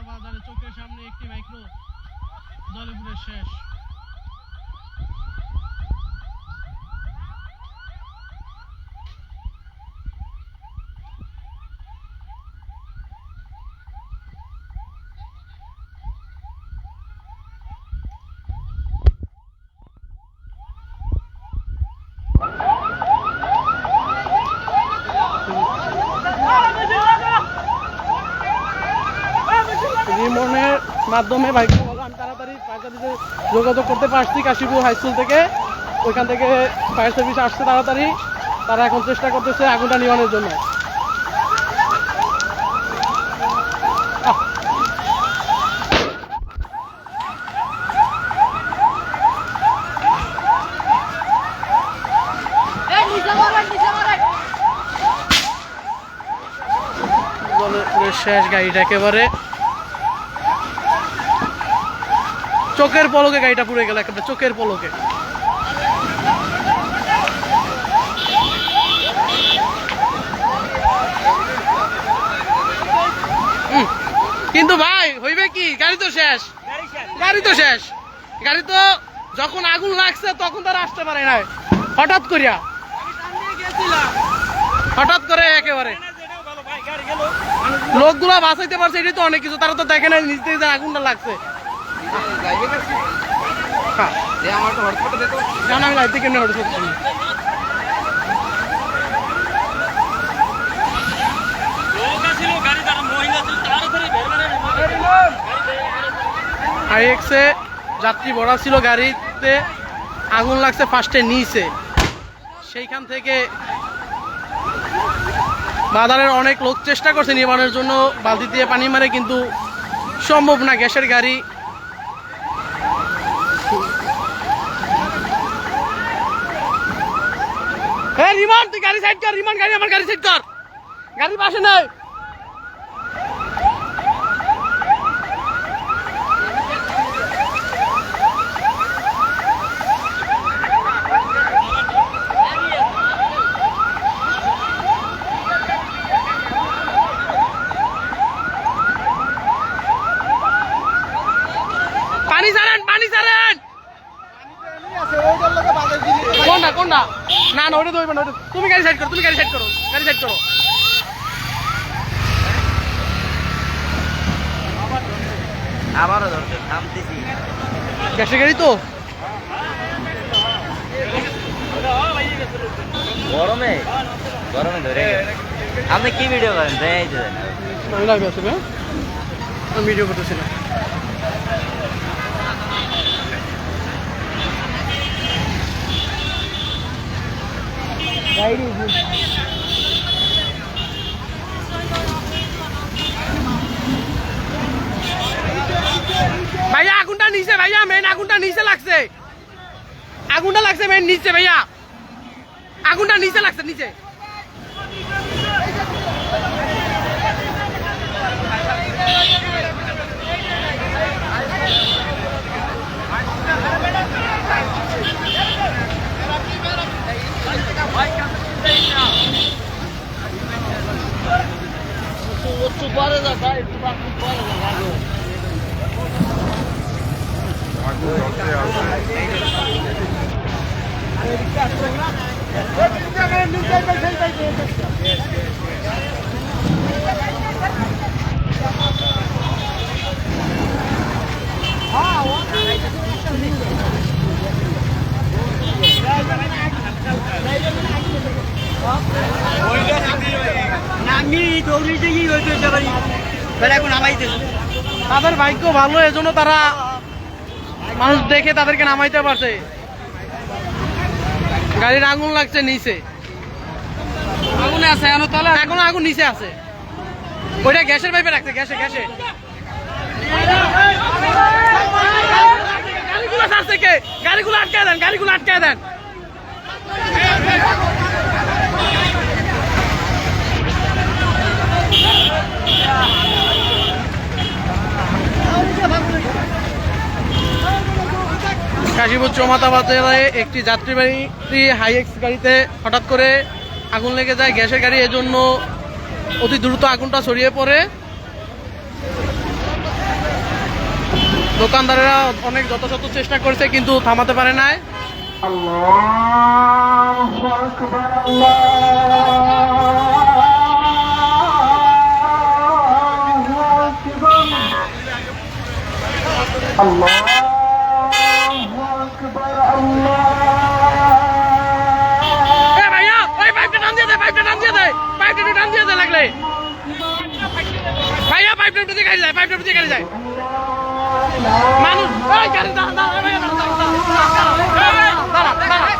বাজারে চোখের সামনে একটি মাইক্রো দলেপুরের শেষ। মাধ্যমে আমি তাড়াতাড়ি ফায়ার সার্ভিসে যোগাযোগ করতে পারছি কাশীপুর হাই স্কুল থেকে। ওইখান থেকে ফায়ার সার্ভিস আসছে তাড়াতাড়ি। তারা এখন চেষ্টা করতেছে আগুনটা নিবানোর জন্য। শেষ গাড়িটা একেবারে। চোখের পলকে গাড়িটা পুড়ে গেল একেবারে, চোখের পলকে। কিন্তু ভাই, হইবে কি? গাড়ি তো শেষ। গাড়ি তো শেষ। গাড়ি তো যখন আগুন লাগছে, তখন তারা আসতে পারে না হঠাৎ করিয়া। হঠাৎ করে একেবারে। লোকগুলা বাঁচাইতে পারছে, এটাই তো অনেক কিছু। তারা তো দেখে নাই নিজ আগুনটা লাগছে। আমার তো হটস্পটে দিত জানা আমি লাইট থেকে আইএক্সে যাত্রী ভরা ছিল গাড়িতে আগুন লাগছে ফার্স্টে নিচে। সেইখান থেকে বাজারের অনেক লোক চেষ্টা করছে নির্মাণের জন্য বালতি দিয়ে পানি মারে কিন্তু সম্ভব না গ্যাসের গাড়ি হ্যাঁ রিমান তুই গাড়ি সাইড কর, রিমান্ড গাড়ি, আমার গাড়ি সাইড কর। গাড়ি পাশে নাই। না না ওটা ধরবে না ওটা তুমি গাড়ি সাইড করো তুমি গাড়ি সাইড করো গাড়ি সাইড করো। আবারও ধরছে থামতেছি। গ্যাসের গাড়ি তো? গরমে? গরমে ধরে আপনি কি ভিডিও করেন? দেন আমি ভাইয়া, আগুনটা নিচে, ভাইয়া মেন আগুনটা নিচে লাগছে। আগুনটা লাগছে মেন নিচে, ভাইয়া। আগুনটা নিচে লাগছে, নিচে। আমি দৌড়িতে গিয়ে হয়তো পারি তাদের ভাগ্য ভালো এজন্য তারা মানুষ দেখে তাদেরকে নামাইতে পারছে। গাড়ির আগুন লাগছে নিচে। আগুনে আছে এখনও তাহলে এখনও আগুন নিচে আছে। ওইটা গ্যাসের পাইপে রাখছে গ্যাসে গ্যাসে। গাড়িগুলো ছাড়ছে কে? গাড়িগুলো আটকায় দেন গাড়িগুলো আটকায় দেন। কাশীপুর চৌমাথা বাজারে একটি যাত্রীবাহী হাইএক্স গাড়িতে হঠাৎ করে আগুন লেগে যায়। গ্যাসের গাড়ি এজন্য অতি দ্রুত আগুনটা ছড়িয়ে পড়ে। দোকানদারেরা অনেক যথাযথ চেষ্টা করছে, কিন্তু থামাতে পারে নাই। এ পাইপটা দিয়ে গাড়ি যায় পাইপটা গাড়ি যায়। মানুষ দাঁড়া দাঁড়া দাঁড়া দাঁড়া।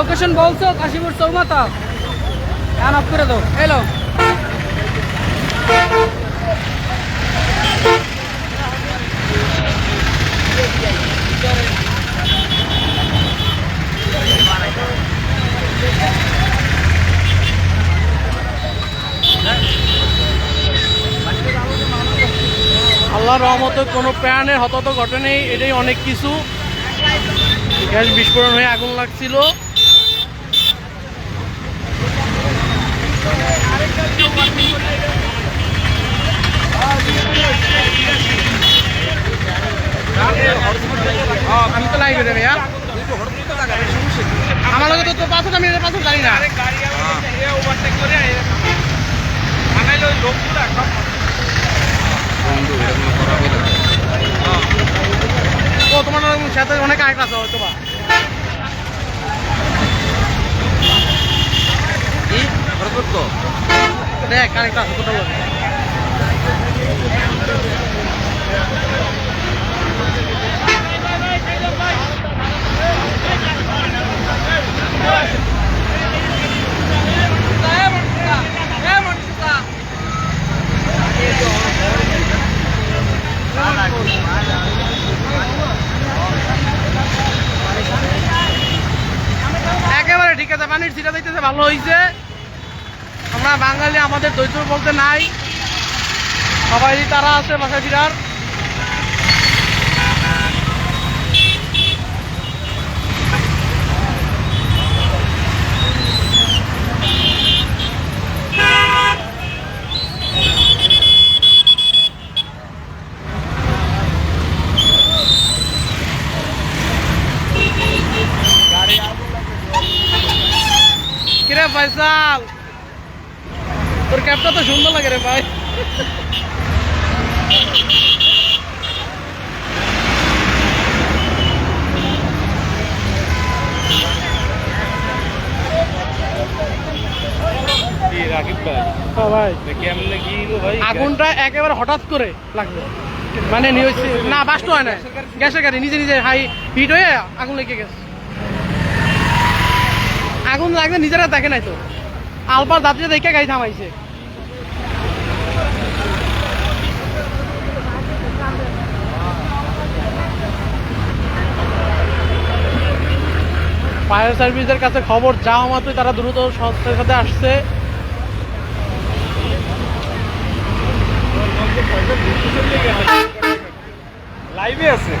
লোকেশন বলছো, কাশীপুর চৌমাথা। অ্যান অফ করে দাও। এলো আল্লাহর রহমতে কোনো প্রাণের হতাহত ঘটেনি এটাই অনেক কিছু। গ্যাস বিস্ফোরণ হয়ে আগুন লাগছিল। আমি তো লাইভ ভাইয়া আমার লগে তো পাঁচশো আমি পাঁচশো জানি না ও, তোমার সাথে অনেক আরেকটা আছে হয়তো বা দেখ আরেকটা আছে বলে। একেবারে ঠিক আছে পানির ছিটা দিতেছে ভালো হয়েছে আমাদের ধৈর্য বলতে নাই। সবাই তারা আছে বাসা ফিরার। কিরে ফয়সাল? তোর ক্যাবটা তো সুন্দর লাগে রে ভাই। হ্যাঁ আগুনটা একেবারে হঠাৎ করে লাগবে মানে না বাস্ট হয় না। গ্যাসের গাড়ি। নিজে নিজে হাই হিট হয়ে আগুন লেগে গেছে। আগুন লাগবে নিজেরা দেখে নাই তো। আলপার যাত্রী দেখে গাড়ি থামাইছে। ফায়ার সার্ভিসের কাছে খবর যাওয়া মাত্রই তারা দ্রুত সংস্থার সাথে আসছে। লাইভে আছে।